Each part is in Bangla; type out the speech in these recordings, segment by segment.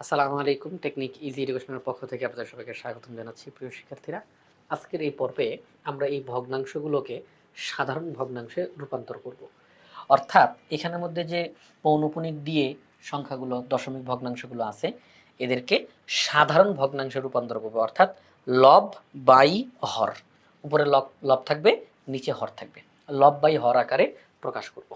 আসসালামু আলাইকুম, টেকনিক ইজি এডুকেশনের পক্ষ থেকে আপনাদের সবাইকে স্বাগতম জানাচ্ছি প্রিয় শিক্ষার্থীরা। আজকের এই পর্বে আমরা এই ভগ্নাংশগুলোকে সাধারণ ভগ্নাংশে রূপান্তর করব। অর্থাৎ এখানের মধ্যে যে পৌনপুনিক দিয়ে সংখ্যাগুলো, দশমিক ভগ্নাংশগুলো আছে, এদেরকে সাধারণ ভগ্নাংশে রূপান্তর করব। অর্থাৎ লব বাই হর। উপরে লব লব থাকবে, নিচে হর থাকবে। লব বাই হর আকারে প্রকাশ করব।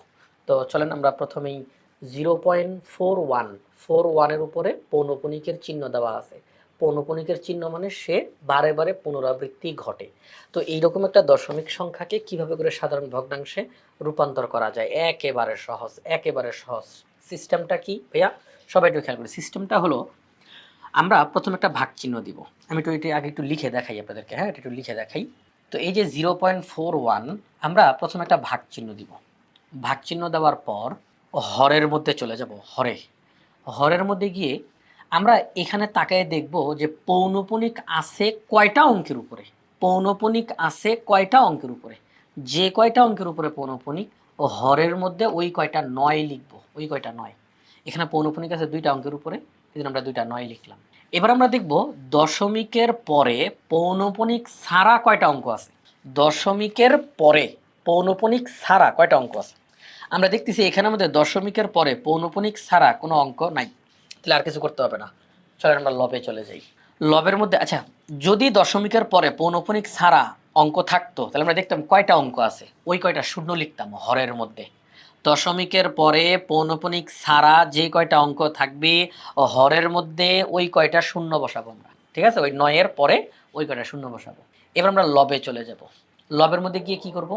তো চলেন আমরা প্রথমেই zero point four one, four ওয়ানের উপরে পৌনপুনিকের চিহ্ন দেওয়া আছে। পৌনপুনিকের চিহ্ন মানে সে বারে বারে পুনরাবৃত্তি ঘটে। তো এইরকম একটা দশমিক সংখ্যাকে কীভাবে করে সাধারণ ভগ্নাংশে রূপান্তর করা যায়? একেবারে সহজ একেবারে সহজ। সিস্টেমটা কি? ভাইয়া, সবাই একটু খেয়াল করি। সিস্টেমটা হলো, আমরা প্রথমে একটা ভাগ চিহ্ন দিব। আমি একটু এটি আগে একটু লিখে দেখাই আপনাদেরকে। হ্যাঁ এটা একটু লিখে দেখাই। তো এই যে জিরো পয়েন্ট ফোর ওয়ান, আমরা প্রথমে একটা ভাগ চিহ্ন দিব। ভাগ চিহ্ন দেওয়ার পর হরের মধ্যে চলে যাব, হরে। হরের মধ্যে গিয়ে আমরা এখানে তাকায় দেখব যে পৌনপুনিক আছে কয়টা অঙ্কের উপরে। পৌনপুনিক আছে কয়টা অঙ্কের উপরে? যে কয়টা অঙ্কের উপরে পৌনপুনিক ও হরের মধ্যে ওই কয়টা নয় লিখব, ওই কয়টা নয়। এখানে পৌনপুনিক আছে দুইটা অঙ্কের উপরে জন্য আমরা দুইটা নয় লিখলাম। এবার আমরা দেখব দশমিকের পরে পৌনপুনিক ছাড়া কয়টা অঙ্ক আছে? দশমিকের পরে পৌনপুনিক ছাড়া কয়টা অঙ্ক আছে? আমরা দেখতেছি এখানে আমাদের দশমিকের পরে পৌনপুনিক ছাড়া কোনো অঙ্ক নাই। তাহলে আর কিছু করতে হবে না। চলেন আমরা লবে চলে যাই। লবের মধ্যে আচ্ছা যদি দশমিকের পরে পৌনপুনিক ছাড়া অঙ্ক থাকতো, তাহলে আমরা দেখতাম কয়টা অঙ্ক আছে। ওই কয়টা শূন্য লিখতাম হরের মধ্যে। দশমিকের পরে পৌনপুনিক ছাড়া যে কয়টা অঙ্ক থাকবে, হরের মধ্যে ওই কয়টা শূন্য বসাবো আমরা। ঠিক আছে? ওই নয়ের পরে ওই কয়টা শূন্য বসাবো। এবার আমরা লবে চলে যাব। লবের মধ্যে গিয়ে কি করব?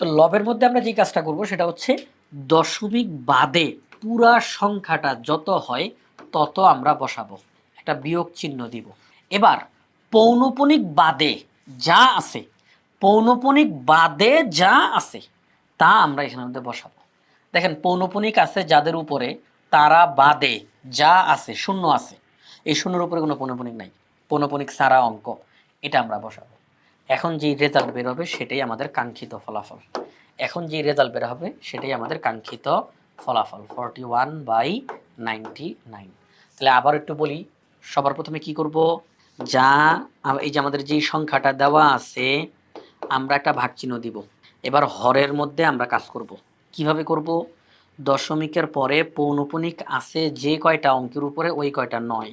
তো লবের মধ্যে আমরা যে কাজটা করব সেটা হচ্ছে দশমিক বাদে পুরা সংখ্যাটা যত হয় তত আমরা বসাবো, একটা বিয়োগ চিহ্ন দিব। এবার পৌনপুনিক বাদে যা আছে, পৌনপুনিক বাদে যা আছে, তা আমরা এখানের মধ্যে বসাবো। দেখেন, পৌনপুনিক আছে যাদের উপরে, তারা বাদে যা আছে, শূন্য আছে। এই শূন্যের উপরে কোনো পৌনপুনিক নাই। পৌনপুনিক সারা অঙ্ক, এটা আমরা বসাবো। এখন যে রেজাল্ট বের হবে সেটাই আমাদের কাঙ্ক্ষিত ফলাফল। এখন যে রেজাল্ট বের হবে সেটাই আমাদের কাঙ্ক্ষিত ফলাফল forty one by ninety nine তাহলে আবার একটু বলি, সবার প্রথমে কি করব? যা এই যে আমাদের যেই সংখ্যাটা দেওয়া আছে, আমরা একটা ভাগ চিহ্ন দিব। এবার হরের মধ্যে আমরা কাজ করব। কীভাবে করব? দশমিকের পরে পৌনপুনিক আছে যে কয়টা অঙ্কের উপরে ওই কয়টা নয়।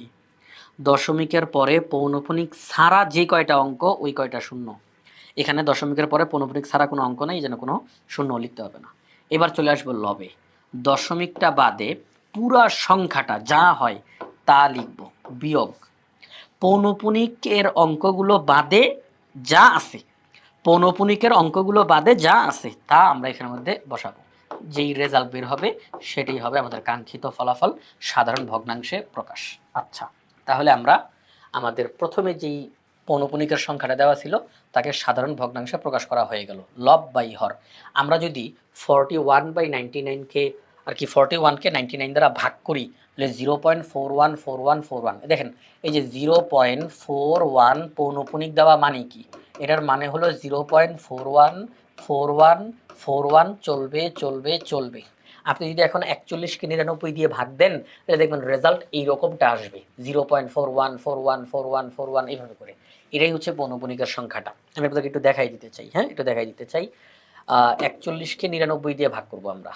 দশমিকের পরে পৌনপুনিক ছাড়া যে কয়টা অঙ্ক, ওই কয়টা শূন্য। এখানে দশমিকের পরে পৌনপুনিক ছাড়া কোনো অঙ্ক নেই যেন কোনো শূন্য লিখতে হবে না। এবার চলে আসব লবে। দশমিকটা বাদে পুরা সংখ্যাটা যা হয় তা লিখব। বিয়োগ। পৌনপুনিকের অঙ্কগুলো বাদে যা আছে। পৌনপুনিকের অঙ্কগুলো বাদে যা আছে, তা আমরা এখানের মধ্যে বসাবো। যেই রেজাল্ট বের হবে, সেটাই হবে আমাদের কাঙ্ক্ষিত ফলাফল, সাধারণ ভগ্নাংশে প্রকাশ। আচ্ছা। তাহলে আমরা আমাদের প্রথমে যেই পৌনপুনিকের সংখ্যাটা দেওয়া ছিল, তাকে সাধারণ ভগ্নাংশে প্রকাশ করা হয়ে গেল। লব বাই হর। আমরা যদি ফর্টি ওয়ান বাই নাইনটি নাইনকে আর কি ফর্টি ওয়ানকে নাইনটি নাইন দ্বারা ভাগ করি, তাহলে zero point four one four one four one দেখেন, এই যে জিরো পয়েন্ট ফোর ওয়ান পৌনপুনিক দেওয়া মানে কি? এটার মানে হলো zero point four one four one four one চলবে চলবে চলবে। আপনি যদি এখন একচল্লিশকে নিরানব্বই দিয়ে ভাগ দেন, তাহলে দেখবেন রেজাল্ট এইরকমটা আসবে। Zero point four one four one four one four one এইভাবে করে। এটাই হচ্ছে পৌনপুনিকের সংখ্যাটা। আমি আপনাকে একটু দেখাই দিতে চাই হ্যাঁ? একটু দেখাই দিতে চাই। একচল্লিশকে নিরানব্বই দিয়ে ভাগ করব আমরা।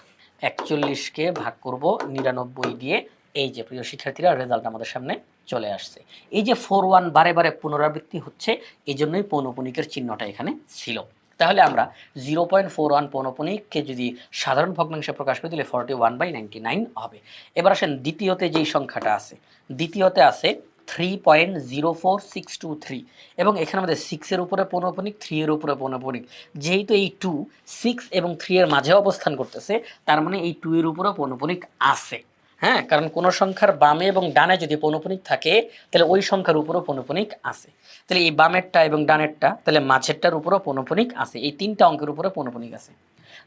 একচল্লিশকে ভাগ করব নিরানব্বই দিয়ে। এই যে প্রিয় শিক্ষার্থীরা রেজাল্ট আমাদের সামনে চলে আসছে। এই যে ফোর ওয়ান বারে বারে পুনরাবৃত্তি হচ্ছে এই জন্যই পৌনপুনিকের চিহ্নটা এখানে ছিল। তাহলে আমরা জিরো পয়েন্ট ফোর ওয়ান পৌনপুনিককে যদি সাধারণ ভগ্নাংশে প্রকাশ করি, তাহলে forty one by ninety nine হবে। এবার আসেন দ্বিতীয়তে যেই সংখ্যাটা আছে, দ্বিতীয়তে আছে three point zero four six two three এবং এখানে আমাদের সিক্সের উপরে পৌনপুনিক থ্রি এর উপরে পৌনপুনিক যেহেতু এই টু সিক্স এবং থ্রি এর মাঝে অবস্থান করতেছে, তার মানে এই টু এর উপরে পৌনপুনিক আছে। হ্যাঁ কারণ কোনো সংখ্যার বামে এবং ডানে যদি পৌনপুনিক থাকে, তাহলে ওই সংখ্যার উপরও পৌনপুনিক আছে। তাহলে এই বামেরটা এবং ডানেরটা, তাহলে মাঝেরটার উপরও পৌনপুনিক আছে, এই তিনটা অঙ্কের উপরে পৌনপুনিক আছে।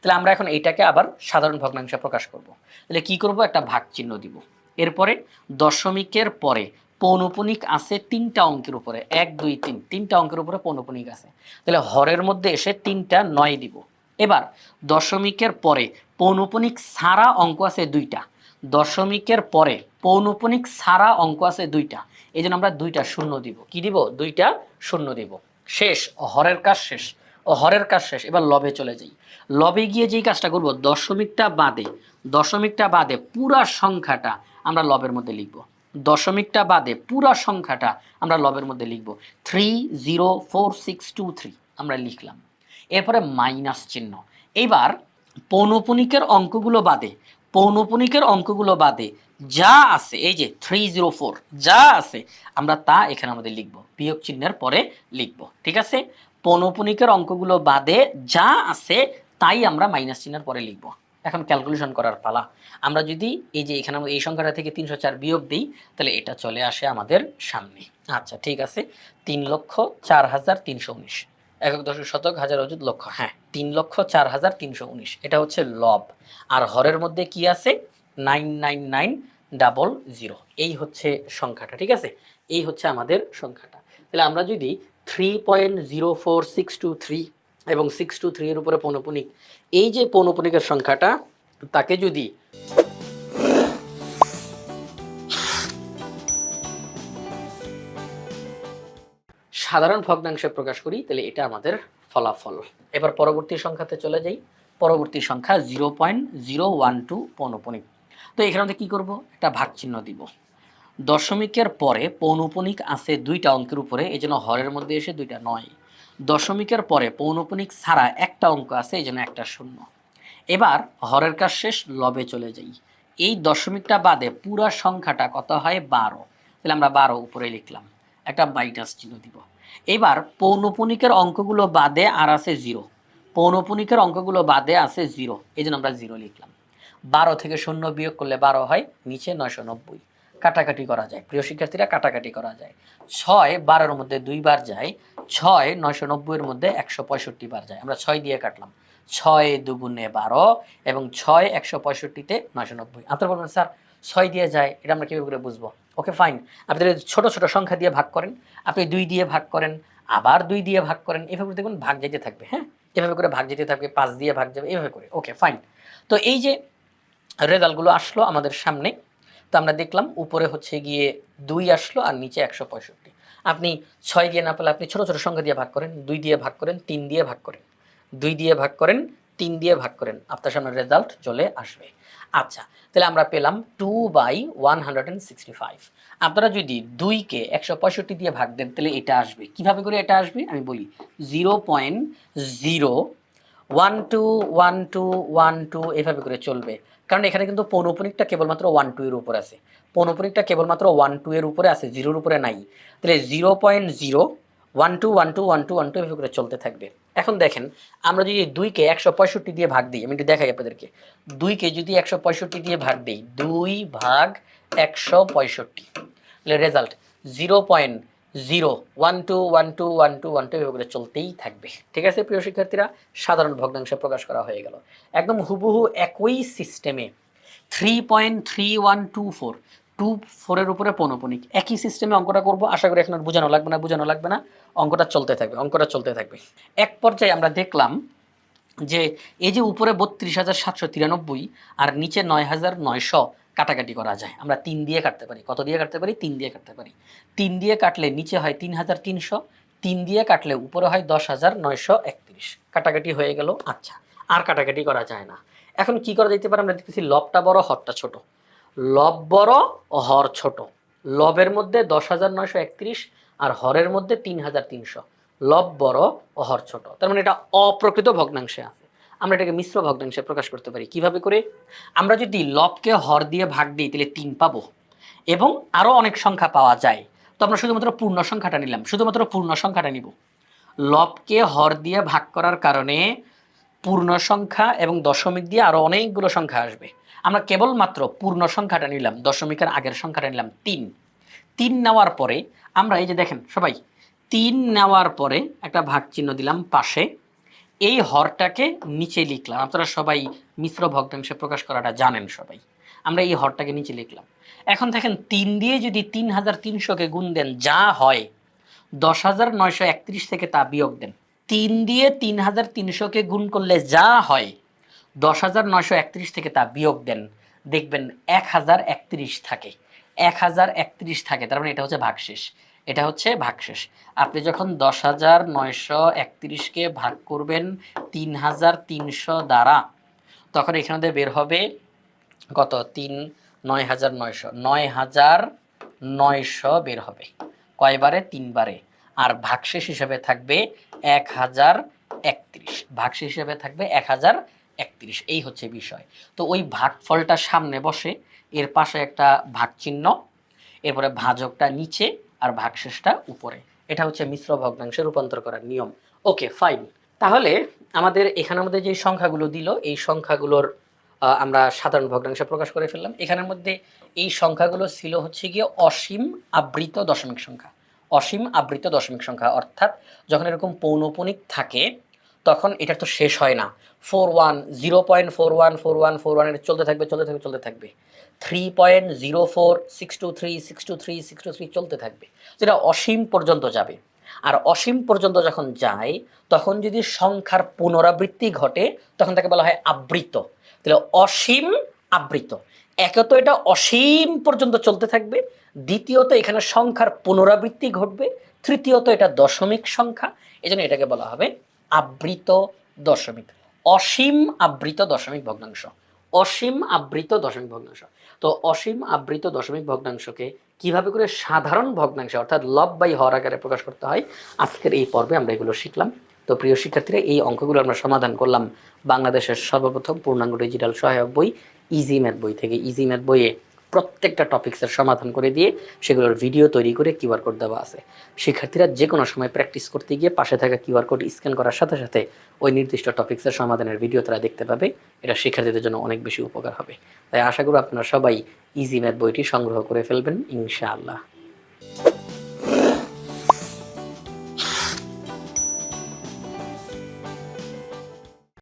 তাহলে আমরা এখন এইটাকে আবার সাধারণ ভগ্নাংশে প্রকাশ করব। তাহলে কি করব? একটা ভাগ চিহ্ন দিব। এরপরে দশমিকের পরে পৌনপুনিক আছে তিনটা অঙ্কের উপরে, এক, দুই, তিন, তিনটা অঙ্কের উপরে পৌনপুনিক আছে। তাহলে হরের মধ্যে এসে তিনটা নয় দিব। এবার দশমিকের পরে পৌনপুনিক সারা অঙ্ক আছে দুইটা। দশমিকের পরে পৌনপুনিক সারা অঙ্ক আছে দুইটা। এই জন্য আমরা দুইটা শূন্য দিব। কি দিব? দুইটা শূন্য দিব। শেষ। হরের কাজ শেষ। ও হরের কাজ শেষ। এবার লবে চলে যাই। লবে গিয়ে যেই কাজটা করব, দশমিকটা বাদে দশমিকটা বাদে পুরা সংখ্যাটা আমরা লবের মধ্যে লিখব। দশমিকটা বাদে পুরা সংখ্যাটা আমরা লবের মধ্যে লিখব। Three zero four six two three আমরা লিখলাম। এরপরে মাইনাস চিহ্ন। এবার পৌনপুনিকের অঙ্কগুলো বাদে পৌনপুনিকের অঙ্কগুলো বাদে যা আছে, এই যে থ্রি জিরো ফোর যা আছে, আমরা তা এখানে আমাদের লিখব। বিয়োগ চিহ্নের পরে লিখব, ঠিক আছে? পৌনপুনিকের অঙ্কগুলো বাদে যা আছে, তাই আমরা মাইনাস চিহ্নের পরে লিখব। এখন ক্যালকুলেশন করার পালা। আমরা যদি এই যে এখানে এই সংখ্যাটা থেকে তিনশো চার বিয়োগ দিই, তাহলে এটা চলে আসে আমাদের সামনে। আচ্ছা ঠিক আছে? তিন লক্ষ চার হাজার তিনশো উনিশ। একক দশক শতক হাজার অযুত লক্ষ। হ্যাঁ। তিন লক্ষ চার হাজার তিনশো উনিশ। এটা হচ্ছে লব। আর হরের মধ্যে কি আছে? Nine nine nine double zero. এই হচ্ছে সংখ্যাটা ঠিক আছে? এই হচ্ছে আমাদের সংখ্যাটা। তাহলে আমরা যদি three point zero four six two three এবং সিক্স টু থ্রি এর উপরে পৌনপুনিক এই যে পৌনপুনিকের সংখ্যাটা তাকে যদি সাধারণ ভগ্নাংশে প্রকাশ করি, তাহলে এটা আমাদের ফলাফল। এবার পরবর্তী সংখ্যাতে চলে যাই। পরবর্তী সংখ্যা zero point zero one two পৌনপুনিক। তো এখানে আমরা কী করব? একটা ভাগ চিহ্ন দিব। দশমিকের পরে পৌনপুনিক আছে দুইটা অঙ্কের উপরে এই জন্য হরের মধ্যে এসে দুইটা নয়। দশমিকের পরে পৌনপুনিক ছাড়া একটা অঙ্ক আছে এই জন্য একটা শূন্য। এবার হরের কাজ শেষ, লবে চলে যাই। এই দশমিকটা বাদে পুরা সংখ্যাটা কত হয়? বারো। তাহলে আমরা বারো উপরে লিখলাম। একটা বাইটাস চিহ্ন দিব। এবার পৌনপুনিকের অঙ্কগুলো বাদে আর আছে জিরো। পৌনপুনিকের অঙ্কগুলো বাদে আছে জিরো। এই জন্য আমরা জিরো লিখলাম। বারো থেকে শূন্য বিয়োগ করলে বারো হয়, নিচে নয়শো নব্বই। কাটাকাটি করা যায়। প্রিয় শিক্ষার্থীরা, কাটাকাটি করা যায়। ছয় বারোর মধ্যে দুইবার যায়, ছয় নয়শো নব্বইয়ের মধ্যে একশো পঁয়ষট্টি বার যায়। আমরা ছয় দিয়ে কাটলাম। ছয় দুগুণে বারো এবং ছয় একশো পঁয়ষট্টিতে নয়শো নব্বই। আপনারা বলবেন, স্যার, ছয় দিয়ে যায়, এটা আমরা কীভাবে করে বুঝব? Okay, fine. আপনি ছোট ছোট সংখ্যা দিয়ে ভাগ করেন। আপনি দুই দিয়ে ভাগ করেন, আবার দুই দিয়ে ভাগ করেন। এভাবে দেখুন, ভাগ যেতে থাকবে হ্যাঁ? এভাবে করে ভাগ যেতে থাকবে, পাঁচ দিয়ে ভাগ যাবে, এভাবে করে। Okay, fine. তো এই যে রেজাল্টগুলো আসলো আমাদের সামনে, তো আমরা দেখলাম উপরে হচ্ছে গিয়ে দুই আসলো আর নিচে একশো পঁয়ষট্টি। আপনি ছয় দিয়ে না পেলে আপনি ছোটো ছোটো সংখ্যা দিয়ে ভাগ করেন, দুই দিয়ে ভাগ করেন, তিন দিয়ে ভাগ করেন। দুই দিয়ে ভাগ করেন, তিন দিয়ে ভাগ করেন, আপনার সামনে রেজাল্ট চলে আসবে। আচ্ছা তাহলে আমরা পেলাম two by one hundred and sixty five আপনারা যদি দুইকে একশো পঁয়ষট্টি দিয়ে ভাগ দেন, তাহলে এটা আসবে। কীভাবে করে এটা আসবে? আমি বলি zero point zero one two one two one two এভাবে করে চলবে। কারণ এখানে কিন্তু পৌনপুনিকটা কেবলমাত্র ওয়ান টু এর উপর আছে। পৌনপুনিকটা কেবলমাত্র ওয়ান টু এর উপরে আছে জিরোর উপরে নাই। তাহলে zero point zero one two one two one two one two এভাবে করে চলতে থাকবে। এখন দেখেন, আমরা যদি দুইকে একশো পঁয়ষট্টি দিয়ে ভাগ দিই, আমি একটু দেখাই আপনাদেরকে। দুইকে যদি একশো পঁয়ষট্টি দিয়ে ভাগ দিই, দুই ভাগ একশো পঁয়ষট্টি। Result zero point zero one two one two one two one two এভাবে চলতেই থাকবে। ঠিক আছে, প্রিয় শিক্ষার্থীরা? সাধারণ ভগ্নাংশে প্রকাশ করা হয়ে গেল। একদম হুবহু একই সিস্টেমে three point three one two four two ফোরের উপরে পৌনপনিক একই সিস্টেমে অঙ্কটা করব, আশা করি এখন আর বোঝানো লাগবে না, বোঝানো লাগবে না। অঙ্কটা চলতে থাকবে, অঙ্কটা চলতে থাকবে। এক পর্যায়ে আমরা দেখলাম যে এই যে উপরে বত্রিশ হাজার সাতশো তিরানব্বই আর নিচে নয় হাজার নয়শো কাটাকাটি করা যায়। আমরা তিন দিয়ে কাটতে পারি। কত দিয়ে কাটতে পারি? তিন দিয়ে কাটতে পারি। তিন দিয়ে কাটলে নিচে হয় তিন হাজার তিনশো, তিন দিয়ে কাটলে উপরে হয় দশ হাজার নয়শো একত্রিশ। কাটাকাটি হয়ে গেল আচ্ছা আর কাটাকাটি করা যায় না। এখন কি করা যেতে পারে? আমরা দেখতেছি লবটা বড়, হরটা ছোট। লব বড় ও হর ছোট। লবের মধ্যে দশ হাজার নয়শো একত্রিশ আর হরের মধ্যে তিন হাজার তিনশো। লব বড় ও হর ছোট। তার মানে এটা অপ্রকৃত ভগ্নাংশে আছে। আমরা এটাকে মিশ্র ভগ্নাংশে প্রকাশ করতে পারি। কীভাবে করে? আমরা যদি লবকে হর দিয়ে ভাগ দিই, তাহলে তিন পাবো। এবং আরও অনেক সংখ্যা পাওয়া যায়। তো আমরা শুধুমাত্র পূর্ণ সংখ্যাটা নিলাম। শুধুমাত্র পূর্ণ সংখ্যাটা নিব। লবকে হর দিয়ে ভাগ করার কারণে পূর্ণ সংখ্যা এবং দশমিক দিয়ে আরও অনেকগুলো সংখ্যা আসবে। আমরা কেবলমাত্র পূর্ণ সংখ্যাটা নিলাম, দশমিকের আগের সংখ্যাটা নিলাম তিন। তিন নেওয়ার পরে আমরা এই যে দেখেন সবাই, তিন নেওয়ার পরে একটা ভাগ চিহ্ন দিলাম পাশে। এই হরটাকে নিচে লিখলাম। আপনারা সবাই মিশ্র ভগ্নাংশে প্রকাশ করাটা জানেন সবাই। আমরা এই হরটাকে নিচে লিখলাম। এখন দেখেন তিন দিয়ে যদি তিন হাজার তিনশোকে গুণ দেন, যা হয় দশ হাজার নয়শো একত্রিশ থেকে তা বিয়োগ দেন। তিন দিয়ে তিন হাজার তিনশোকে গুণ করলে যা হয় দশ হাজার নয়শো একত্রিশ থেকে তা বিয়োগ দেন। দেখবেন এক হাজার একত্রিশ থাকে। এক হাজার একত্রিশ থাকে, তার মানে এটা হচ্ছে ভাগশেষ। এটা হচ্ছে ভাগশেষ। আপনি যখন দশ হাজার নয়শো একত্রিশকে ভাগ করবেন তিন হাজার তিনশো দ্বারা, তখন এখানে বের হবে কত? তিন, নয় হাজার নয়শো। নয় হাজার নয়শো বের হবে। কয়বারে? তিনবারে। আর ভাগশেষ হিসেবে থাকবে এক হাজার একত্রিশ। ভাগশেষ হিসেবে থাকবে এক হাজার একত্রিশ, এই হচ্ছে বিষয়। তো ওই ভাগফলটা সামনে বসে, এর পাশে একটা ভাগ চিহ্ন এরপরে ভাজকটা নিচে আর ভাগশেষটা উপরে। এটা হচ্ছে মিশ্র ভগ্নাংশে রূপান্তর করার নিয়ম। Okay, fine. তাহলে আমাদের এখানের মধ্যে যে সংখ্যাগুলো দিল, এই সংখ্যাগুলোর আমরা সাধারণ ভগ্নাংশে প্রকাশ করে ফেললাম। এখানের মধ্যে এই সংখ্যাগুলো ছিল হচ্ছে গিয়ে অসীম আবৃত দশমিক সংখ্যা। অসীম আবৃত দশমিক সংখ্যা, অর্থাৎ যখন এরকম পৌনপনিক থাকে, তখন এটা তো শেষ হয় না। Four one, zero point four one four one four one চলতে থাকবে চলতে থাকবে চলতে থাকবে। Three point zero four, six two three, six two three, six two three চলতে থাকবে। যেটা অসীম পর্যন্ত যাবে। আর অসীম পর্যন্ত যখন যায়, তখন যদি সংখ্যার পুনরাবৃত্তি ঘটে, তখন তাকে বলা হয় আবৃত। তাহলে অসীম আবৃত। একে তো এটা অসীম পর্যন্ত চলতে থাকবে, দ্বিতীয়ত এখানে সংখ্যার পুনরাবৃত্তি ঘটবে, তৃতীয়ত এটা দশমিক সংখ্যা, এজন্য এটাকে বলা হবে আবৃত দশমিক। অসীম আবৃত দশমিক ভগ্নাংশ। অসীম আবৃত দশমিক ভগ্নাংশ। তো অসীম আবৃত দশমিক ভগ্নাংশকে কীভাবে করে সাধারণ ভগ্নাংশে অর্থাৎ লব বাই হর আকারে প্রকাশ করতে হয়, আজকের এই পর্বে আমরা এগুলো শিখলাম। তো প্রিয় শিক্ষার্থীরা, এই অঙ্কগুলো আমরা সমাধান করলাম বাংলাদেশের সর্বপ্রথম পূর্ণাঙ্গ ডিজিটাল সহায়ক বই ইজি ম্যাথ বই থেকে। ইজি ম্যাথ বইয়ে প্রত্যেকটা টপিক্সের সমাধান করে দিয়ে সেগুলোর ভিডিও তৈরি করে কিউআর কোড দেওয়া আছে। শিক্ষার্থীরা যে কোনো সময় প্র্যাকটিস করতে গিয়ে পাশে থাকা কিউআর কোড স্ক্যান করার সাথে সাথে ওই নির্দিষ্ট টপিক্সের সমাধানের ভিডিও তারা দেখতে পাবে। এটা শিক্ষার্থীদের জন্য অনেক বেশি উপকার হবে। তাই আশা করি আপনারা সবাই ইজি ম্যাথ বইটি সংগ্রহ করে ফেলবেন, ইনশাআল্লাহ।